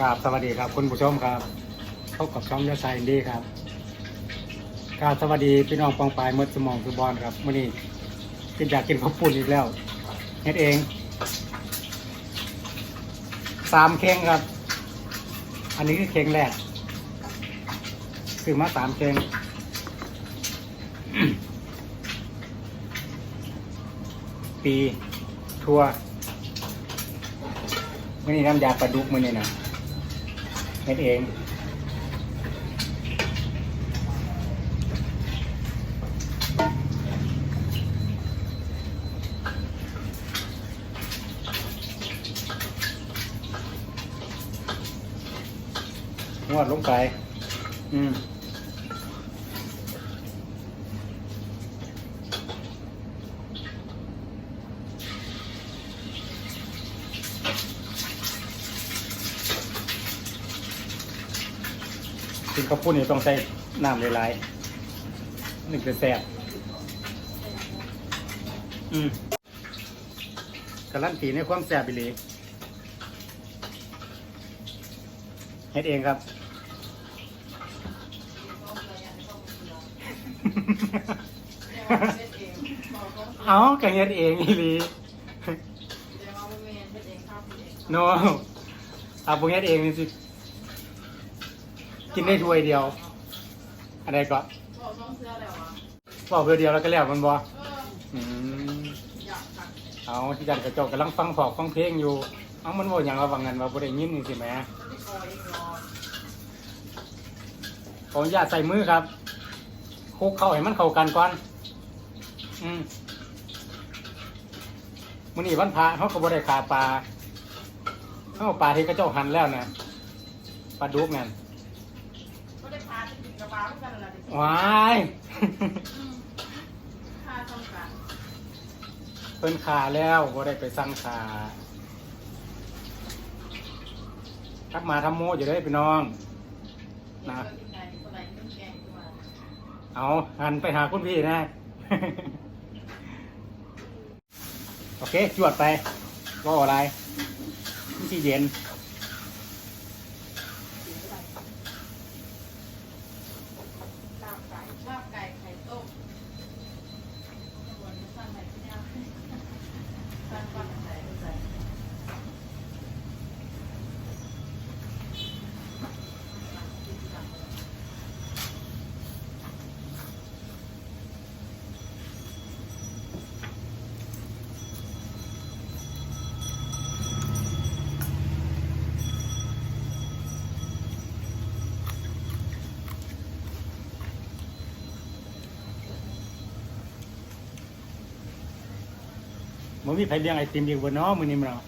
ครับสวัสดีครับคุณผู้ชมครับพบกับช่องยาไซอินดีครับครับสวัสดีพี่น้องปองปลายมดสมองสุบอลครับมื่อนี้กินอยากกินข้าวปุ้นอีกแล้วเฮ็ดเองสามเข่งครับ อันนี้คือเข่งแรกซื้อมาสามเข่งปีทัวมื่อนี้น้ำยาปลาดุกมื่อนี้นะ เฮ็ดเองนวดลงไป อืม กินข้าวปุ้นนี่ต้องใส่น้ำหลายๆหนึ่งจะแซ่บอืมการันตีในความแซ่บไปเลยเฮ็ดเองครับเอากะเฮ็ดเองอีหลีโนเอาพวกเฮ็ดเองนี่สิ กินได้ถ้วยเดียว อะไรก็บอกเพื่อเดียวแล้วก็แล้วมันบออืมเอาที่จันกระจกกำลังฟังฟอกฟังเพลงอยู่ เอามันบอกอย่างเราฟังกันว่าบ่ได้ยินนี่สิแหม่ขออนุญาตใส่มือครับคลุกเข้าให้มันเข้ากันก่อน อืมมื้อนี้วันพระเขาก็บ่ได้ขาปลาเขาเอาปลาที่กระเจ้าหั่นแล้วนะปลาดุกนั่น พาไปกินกระบาเหมือนกันแหละว้ายพาทำกันเพิ่นขาแล้วบ่ได้ไปสั่งขาทักมาทำโมอยู่ได้พี่น้อง นะกินไก่สไลด์น้ำแกงขึ้นมาเอาหันไปหาคุณพี่นะ โอเค จวดไปก็อะไรที่เย็น Thank you. มันมีใครเลี้ยงไอติมอีกบนน้อมือนี้มันเอา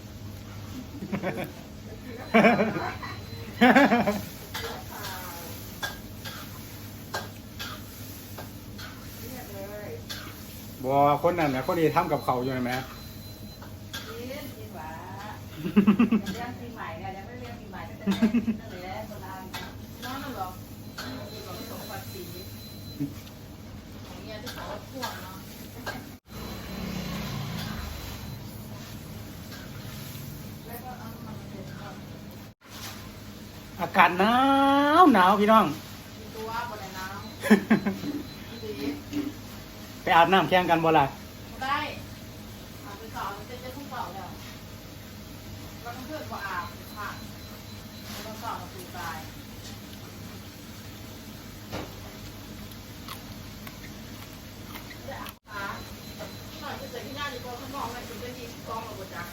บัวคนนั้นนะคนที่ทำกับเขาวอยู่นะแม่กินกินหวานเรียกปีใหม่เนี่ยยังไม่เรียกปีใหม่ก็จะนั่นแหละโบราณน้องนั่นหรอมีของสมบัติสีของเนี่ยที่เขาพ่วงเนาะ แล้วก็เอามันเสร็จก่อน อากาศหนาวหนาวพี่น้องมีตัวบนในน้ำดีไปอาบน้ำแข่งกันบ่ล่ะ ได้อาบไปต่อมันจะจะพุ่งเป่าแล้วเราต้องเพื่อนกว่าอาบผ่านเราต้องต่อมาตูตายจะอาบขาหน่อยจะเสร็จที่หน้าดีกว่าข้างนอกไม่ถึงจะดีกองเราบนจัก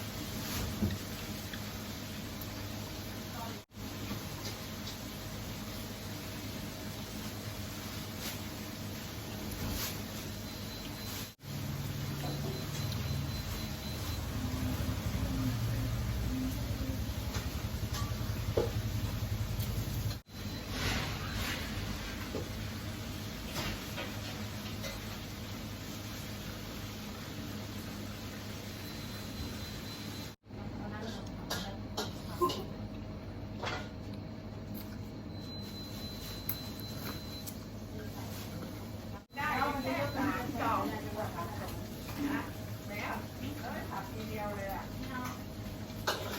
ได้เอามันจะยกตาจองนะจังหวะนะแล้วเอ้ยขับทีเดียวเลยอะ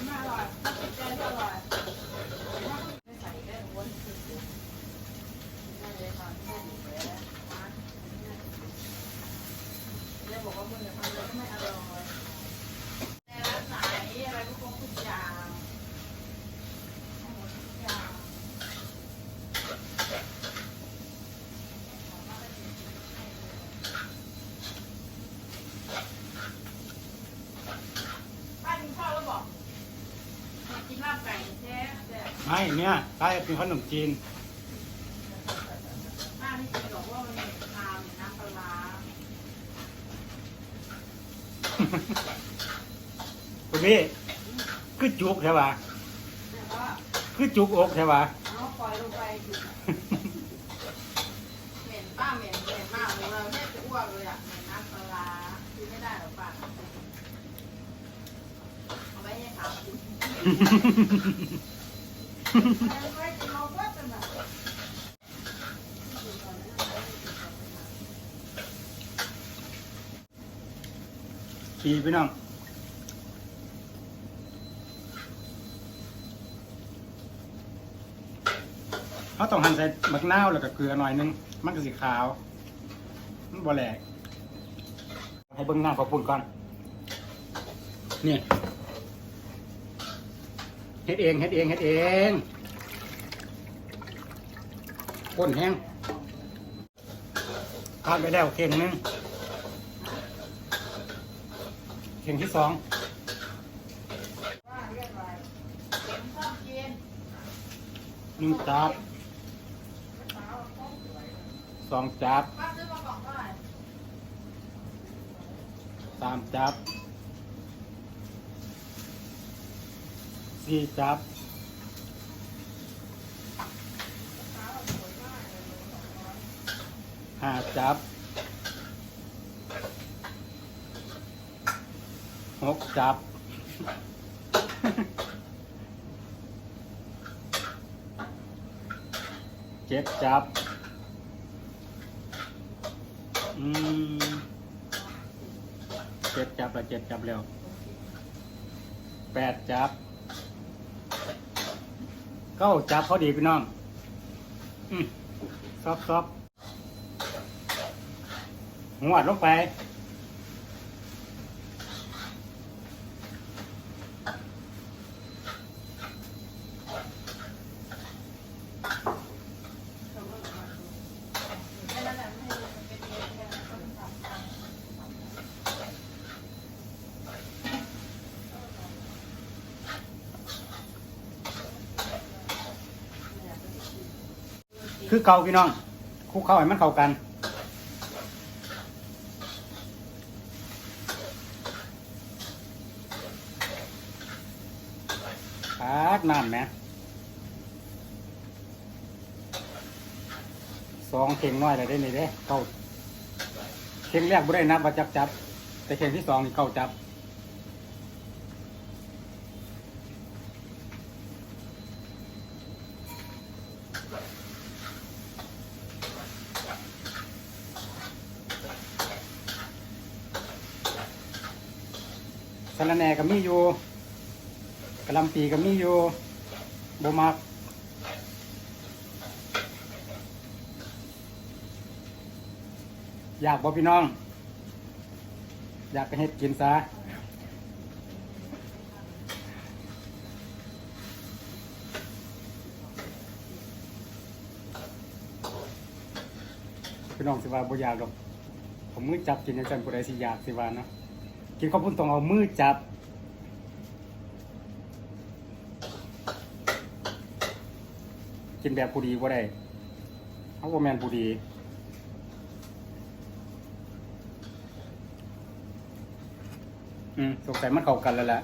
ไม่อร่อยแกงอร่อย ไม่เนี่ยใต้เป็นขนมจีนป้าไม่กินหรอกว่ามันมีคามน้ำปลาร้าคุณพี่คือจุกใช่ปะแต่ว่าคือจุกอกใช่ปะเอาปล่อยลงไปอยู่เหม็นป้าเหม็นเหม็นมากเลยเราแทบจะอ้วกเลยอะเหม็นน้ำปลาร้ากินไม่ได้หรอกป้าเอาไว้ให้ขาวกิน ขี่พี่น้องเขาต้องหั่นใส่บักนาวแล้วก็เกลือหน่อยนึง มันก็สีขาว มันบ่แหลกให้เบิ่งหน้าขอบคุณก่อน นี่ เฮ็ดเองเฮ็ดเองเฮ็ดเองก้นแห้งทานไปแล้วเข่งนึงเข่งที่สองหนึ่งจับสองจับป้ามากล่องเท่าไหร่สามจับ สี่จับห้าจับ หกจับ เจ็ดจับ อืม เจ็ดจับล้วเจ็ดจับแล้วแปดจับ เก้าจับพอดีพี่น้อง อืมซอบซอบหัวดลงไป แค่นั้นแหละไม่ให้มันเป็นเองแค่นั้นต้องทำ คือเก่าพี่น้องคลุกเข้าให้มันเข้ากัน ปาดน้ำไหมสองเข่งน้อยเลยได้นี่เด้เข้าเข่งแรกบ่ได้นับว่าจับจับ แต่เข่งที่สองนี่เข้าจับ สะระแหน่ก็มีอยู่กะลำปีก็มีอยู่บ่มักอยากบ่พี่น้อง อยากไปเฮ็ดกินซะพี่น้องสิว่าบ่อยากหรอก ผมมือจับกินจังซั่นผู้ใดสิอยากสิว่าเนาะ กินข้าวปุ้นต้องเอามือจับ กินแบบผู้ดีก็ได้เขาก็แมนผู้ดีอืมสงสัยมันเข้ากันแล้วแหละ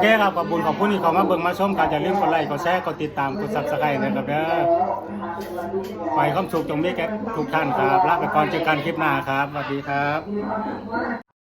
เคครับขอบคุณขอบคุณที่เขามาเบิ่งมาชมกันอย่าลืมกดไลค์กดแชร์กดติดตามกด Subscribe นะครับเด้อขอให้ความสุขจงมีแก่ทุกท่านครับลาไปก่อนเจอกันคลิปหน้าครับสวัสดีครับ